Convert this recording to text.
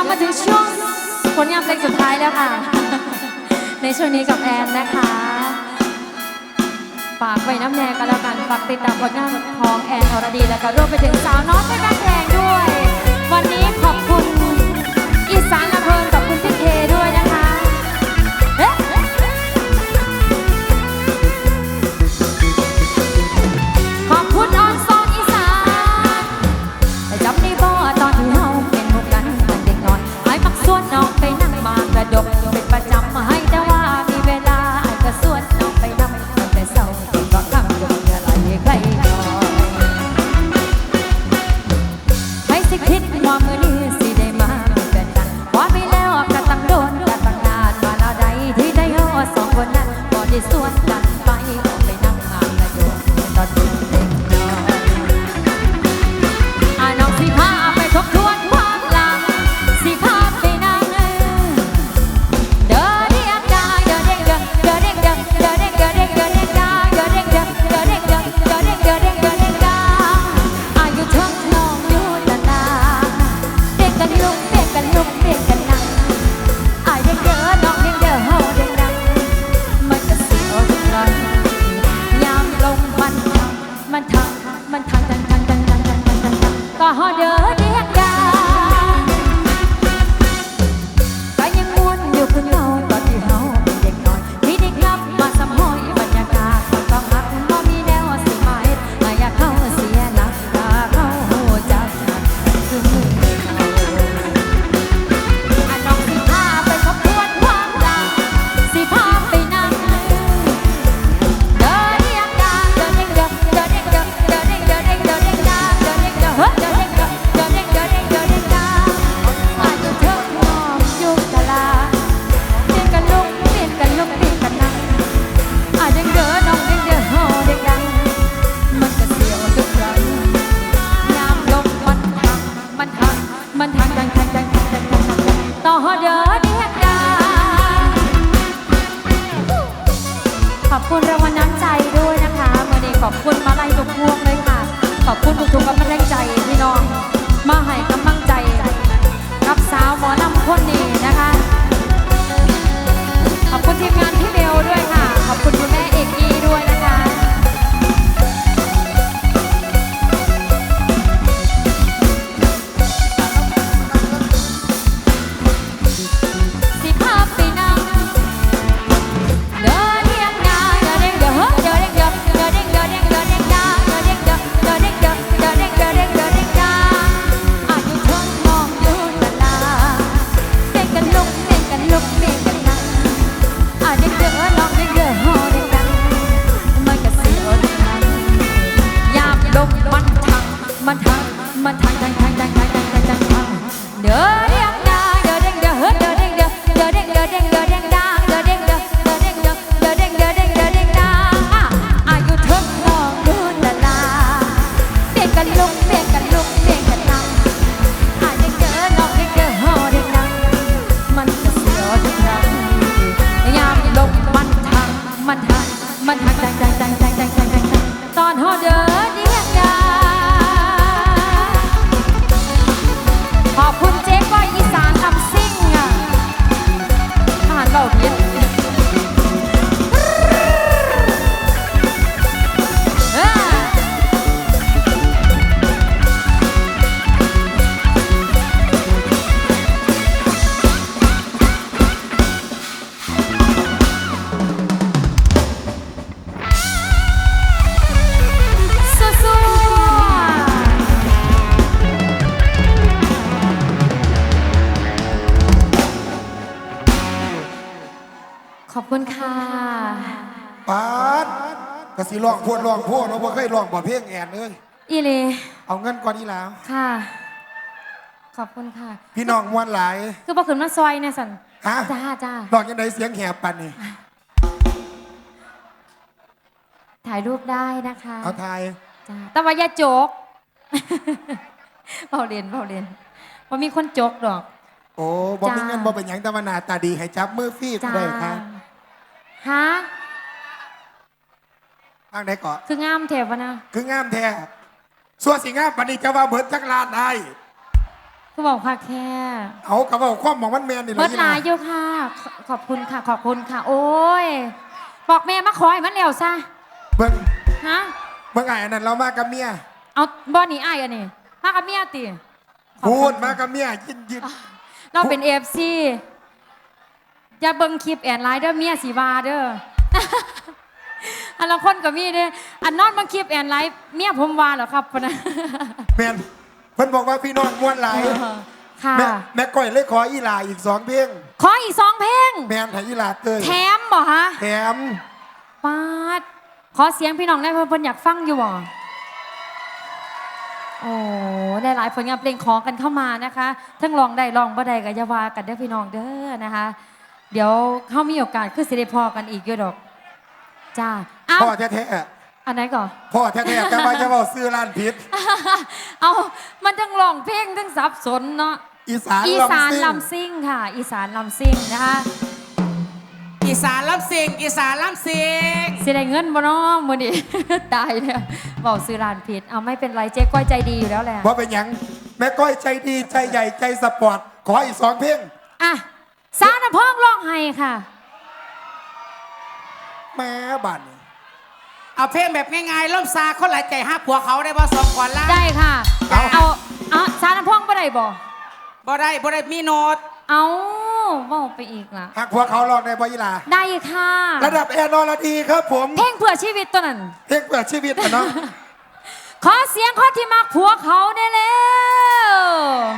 ามาถึงช่วงผลงานเพลงสุดท้ายแล้วค่ะ ในช่วงนี้กับแอนนะคะฝากไว้น้ำแน่ก็แล้วกันฝากติดตามผลงานของแอนอรดีแล้วก็รวมไปถึงสาวน็อต ส่วน คุณรางวัลน้ำใจด้วยนะคะวันนี้ขอบคุณมาลัยทุกพวงเลยค่ะ ขอบคุณทุกๆกำลังใจ 慢谈 คุณค่ะปาดกระสีลองพวดลองพวดเราบ่เคยลองบ่เพ่งแอนเลยอีเลเอาเงินก่อนนี่แล้ว ค่ะ ขอบคุณค่ะ พี่น้องมวนหลายคือบ่ขึ้นมาซอยเนี่ยสันฮะจ้าจ้าลองยังไงเสียงแหบปันนี่ถ่ายรูปได้นะคะเอาถ่ายจ้าแต่ว่าอย่าโจกเบาเรียนเบาเรียนว่ามีคนโจกดอก โอ้บ่มีเงินบ่เป็นยังแต่ว่าหน้าตาดีให้จับมือฟีดจ้า ได้ค่ะ ฮะทางไหนก่อนคืองามแถบวะนะคืองามแท้ส่วนสิงามปานนี้จะว่าเบิดจักรลานได้ คือบอกค่ะแค่เอากระเป๋าความของมันแมนนี่ยเบิดหลายโยค่ะ ขอบคุณค่ะ ขอบคุณค่ะ โอ้ย บอกแม่มาขอให้มันเร็วซะเบิ่งฮะเบิ่งไอ้อันนั้นเรามากับเมียเอาบอนี่ไอ้ายอันนี้มากับเมียติบพูดมากับเมียยินยินเราเป็นเอฟซี อย่าเบิ่งคลิปแอนไลน์เด้อเมียสีวาเด้อ อันละคนกับมีเด้ออันนอนเบางคลิปแอนไลน์เมียผมวาเหรอครับพะนะ แมนเพิ่นบอกว่าพี่น้องม่วนหลายค่ะ แม่แม่ก้อยเลยขออีหลาอีกสองเพลงขออีกสองเพลง แมนให้อีหลาเตยแถมบ่ฮะแถมปาดขอเสียงพี่น้องได้เพิ่นเพิ่นอยากฟังอยู่บ่โอ้ได้หลายผลงานเพลงขอกันเข้ามานะคะ ทั้งลองได้ลองบ่ได้ก็อย่าว่ากันเด้อพี่น้องเด้อนะคะ เดี๋ยวเขามีโอกาสคือสิได้พอกันอีกอยู่ดอก จ้าเอาพ่อแท้อันไหนก่อน ๆพ่อแท้ๆแต่ว่าจะบอกซื้อร้านผิดเอามันทั้งร้องเพลงทั้งสับสนเนาะ อีสานอีสานลำลำซิ่งค่ะ อีสานลำซิ่งนะคะอีสานลำสิงอีสานลำสิงสิได้เงินบ่เนาะมื้อนี้ ตายแล้วบอกซื้อร้านผิด เอาไม่เป็นไรเจ๊ก้อยใจดีอยู่แล้วแหละ เพราะเป็นหยังแม่ก้อยใจดีใจใหญ่ใจสปอร์ตขออีกสองเพลง อะ สาวน้ำพองร้องให้ค่ะ แม่บันเอาเพลงแบบง่ายๆล่มซาคนหลายใจห้าผัวเขาได้บ่สองก่อนละได้ค่ะ เอาเอาเอาสาวน้ำพองบ่ได้บ่บ่ได้บ่ได้มีโนดเอาเว่าไปอีกล่ะหากพวกเขาลองในบอยลาได้ค่ะ ระดับแอนอรดีครับผม เพลงเพื่อชีวิตตัวนั้น เพลงเปิดชีวิตอะเนาะขอเสียงคนที่มักผัวเขาได้แล้ว